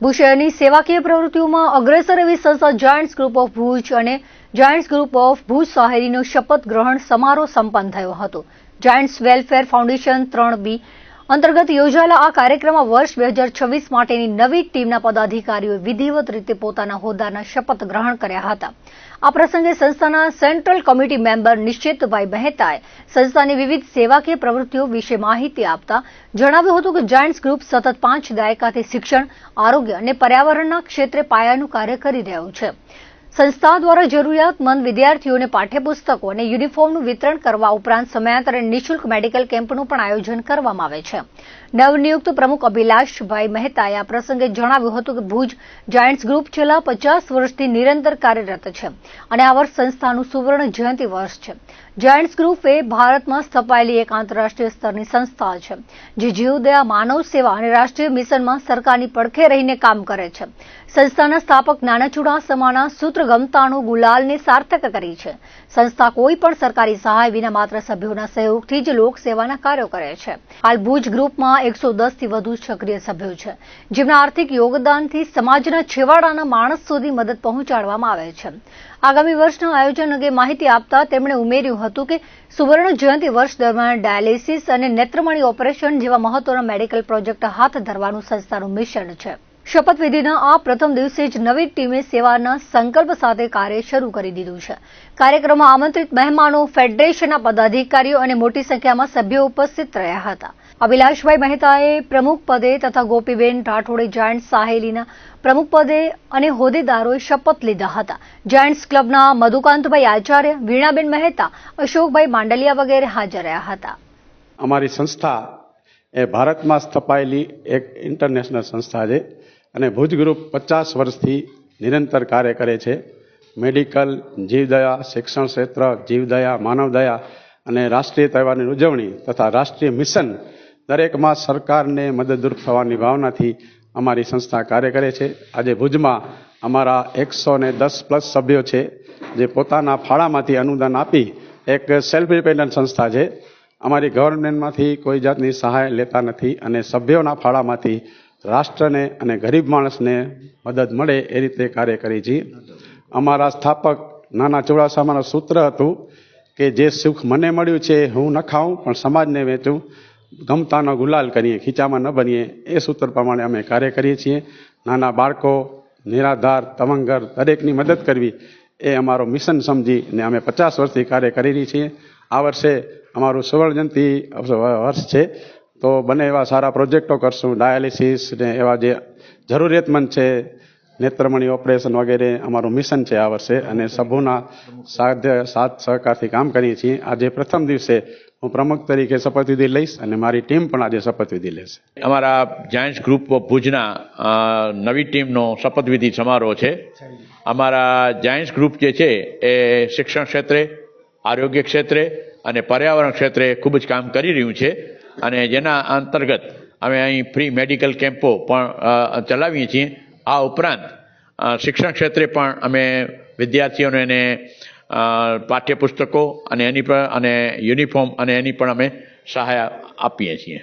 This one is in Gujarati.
ભુજ સેવાકીય પ્રવૃત્તિઓમાં અગ્રેસર એવી સંસ્થા જાયન્ટ્સ ગ્રુપ ઓફ ભુજ અને જાયન્ટ્સ ગ્રુપ ઓફ ભુજ શહેરીનો શપથ ગ્રહણ સમારોહ સંપન્ન થયો હતો. જાયન્ટ્સ વેલફેર ફાઉન્ડેશન ત્રણ બી અંતર્ગત યોજાયેલા આ કાર્યક્રમમાં વર્ષ બે હજાર છવ્વીસ માટેની નવી ટીમના પદાધિકારીઓએ વિધિવત રીતે પોતાના હોદ્દાના શપથ ગ્રહણ કર્યા હતા. આ પ્રસંગે સંસ્થાના સેન્ટ્રલ કમિટી મેમ્બર નિશ્ચિતભાઈ મહેતાએ સંસ્થાની વિવિધ સેવાકીય પ્રવૃત્તિઓ વિશે માહિતી આપતા જણાવ્યું હતું કે જાયન્ટ્સ ગ્રુપ સતત પાંચ દાયકાથી શિક્ષણ, આરોગ્ય અને પર્યાવરણના ક્ષેત્રે પાયાનું કાર્ય કરી રહ્યું છે. સંસ્થા દ્વારા જરૂરિયાતમંદ વિદ્યાર્થીઓને પાઠ્યપુસ્તકો અને યુનિફોર્મનું વિતરણ કરવા ઉપરાંત સમયાંતરે નિઃશુલ્ક મેડિકલ કેમ્પનું પણ આયોજન કરવામાં આવે છે. નવનિયુક્ત પ્રમુખ અભિલાષભાઈ મહેતાએ આ પ્રસંગે જણાવ્યું હતું કે ભુજ જાયન્ટ્સ ગ્રુપ છેલ્લા પચાસ વર્ષથી નિરંતર કાર્યરત છે અને આ વર્ષ સંસ્થાનું સુવર્ણ જયંતિ વર્ષ છે. જાયન્ટ્સ ગ્રુપ ભારતમાં સ્થપાયેલી એક આંતરરાષ્ટ્રીય સ્તરની સંસ્થા છે, જે જીવદયા માનવ સેવા અને રાષ્ટ્રીય મિશનમાં સરકારની પડખે રહીને કામ કરે છે. સંસ્થાના સ્થાપક નાના ચુડાસમાના સૂત્રગમતાણું ગુલાલને સાર્થક કરી છે. સંસ્થા કોઈ પણ સરકારી સહાય વિના માત્ર સભ્યોના સહયોગથી જ લોકસેવાના કાર્યો કરે છે. હાલ ભુજ ગ્રુપમાં એકસો દસથી વધુ સક્રિય સભ્યો છે, જેમના આર્થિક યોગદાનથી સમાજના છેવાડાના માણસ સુધી મદદ પહોંચાડવામાં આવે છે. આગામી વર્ષના આયોજન અંગે માહિતી આપતા તેમણે ઉમેર્યું હતું કે સુવર્ણ જયંતિ વર્ષ દરમિયાન ડાયાલિસિસ અને નેત્રમણી ઓપરેશન જેવા મહત્વના મેડિકલ પ્રોજેક્ટ હાથ ધરવાનું સંસ્થાનું મિશન છે. શપથવિધિના આ પ્રથમ દિવસે જ નવી ટીમે સેવાના સંકલ્પ સાથે કાર્ય શરૂ કરી દીધું છે. કાર્યક્રમમાં આમંત્રિત મહેમાનો, ફેડરેશનના પદાધિકારીઓ અને મોટી સંખ્યામાં સભ્યો ઉપસ્થિત રહ્યા હતા. અભિલાષભાઈ મહેતાએ પ્રમુખ પદે તથા ગોપીબેન રાઠોડે જાયન્ટ્સ સાહેલીના પ્રમુખ પદે અને હોદ્દેદારોએ શપથ લીધા હતા. જાયન્ટ્સ ક્લબના મધુકાંતભાઈ આચાર્ય, વીણાબેન મહેતા, અશોકભાઈ માંડલિયા વગેરે હાજર રહ્યા હતા. અમારી સંસ્થા એ ભારતમાં સ્થપાયેલી એક ઇન્ટરનેશનલ સંસ્થા છે અને ભુજ ગ્રુપ પચાસ વર્ષથી નિરંતર કાર્ય કરે છે. મેડિકલ જીવદયા, શિક્ષણ ક્ષેત્ર, જીવદયા, માનવદયા અને રાષ્ટ્રીય તહેવારની ઉજવણી તથા રાષ્ટ્રીય મિશન દરેકમાં સરકારને મદદરૂપ થવાની ભાવનાથી અમારી સંસ્થા કાર્ય કરે છે. આજે ભુજમાં અમારા એકસો ને દસ પ્લસ સભ્યો છે, જે પોતાના ફાળામાંથી અનુદાન આપી એક સેલ્ફ ડિપેન્ડન્ટ સંસ્થા છે. અમારી ગવર્મેન્ટમાંથી કોઈ જાતની સહાય લેતા નથી અને સભ્યોના ફાળામાંથી રાષ્ટ્રને અને ગરીબ માણસને મદદ મળે એ રીતે કાર્ય કરી છીએ અમારા સ્થાપક નાના ચુડાસામાનું સૂત્ર હતું કે, જે સુખ મને મળ્યું છે, હું ન ખાઉં, પણ સમાજને વેચું. ગમતાનો ગુલાલ કરીએ, ખીચામાં ન બનીએ, એ સૂત્ર પ્રમાણે અમે કાર્ય કરીએ છીએ. નાના બાળકો, નિરાધાર, તવંગર, દરેકની મદદ કરવી, એ અમારો મિશન સમજી ને અમે પચાસ વર્ષથી કાર્ય કરી છીએ. આ વર્ષે અમારું સુવર્ણ જયંતિ વર્ષ છે. તો બને એવા સારા પ્રોજેક્ટો કરશું, ડાયાલિસિસ ને એવા જે જરૂરિયાતમંદ છે નેત્રમણી ઓપરેશન વગેરે અમારું મિશન છે આ વર્ષે અને સભુના સાધ્ય સાથ સહકારથી કામ કરીએ છીએ. આજે પ્રથમ દિવસે હું પ્રમુખ તરીકે શપથવિધિ લઈશ અને મારી ટીમ પણ આજે શપથવિધિ લેશે. અમારા જાયન્ટ્સ ગ્રુપ ઓફ ભુજના નવી ટીમનો શપથવિધિ સમારોહ છે. અમારા જાયન્ટ્સ ગ્રુપ જે છે એ શિક્ષણ ક્ષેત્રે, આરોગ્ય ક્ષેત્રે અને પર્યાવરણ ક્ષેત્રે ખૂબ જ કામ કરી રહ્યું છે અને જેના અંતર્ગત અમે અહીં ફ્રી મેડિકલ કેમ્પો પણ ચલાવીએ છીએ. આ ઉપરાંત શિક્ષણ ક્ષેત્રે પણ અમે વિદ્યાર્થીઓને એને પાઠ્યપુસ્તકો અને એની પણ અને યુનિફોર્મ અને એની પણ અમે સહાય આપીએ છીએ.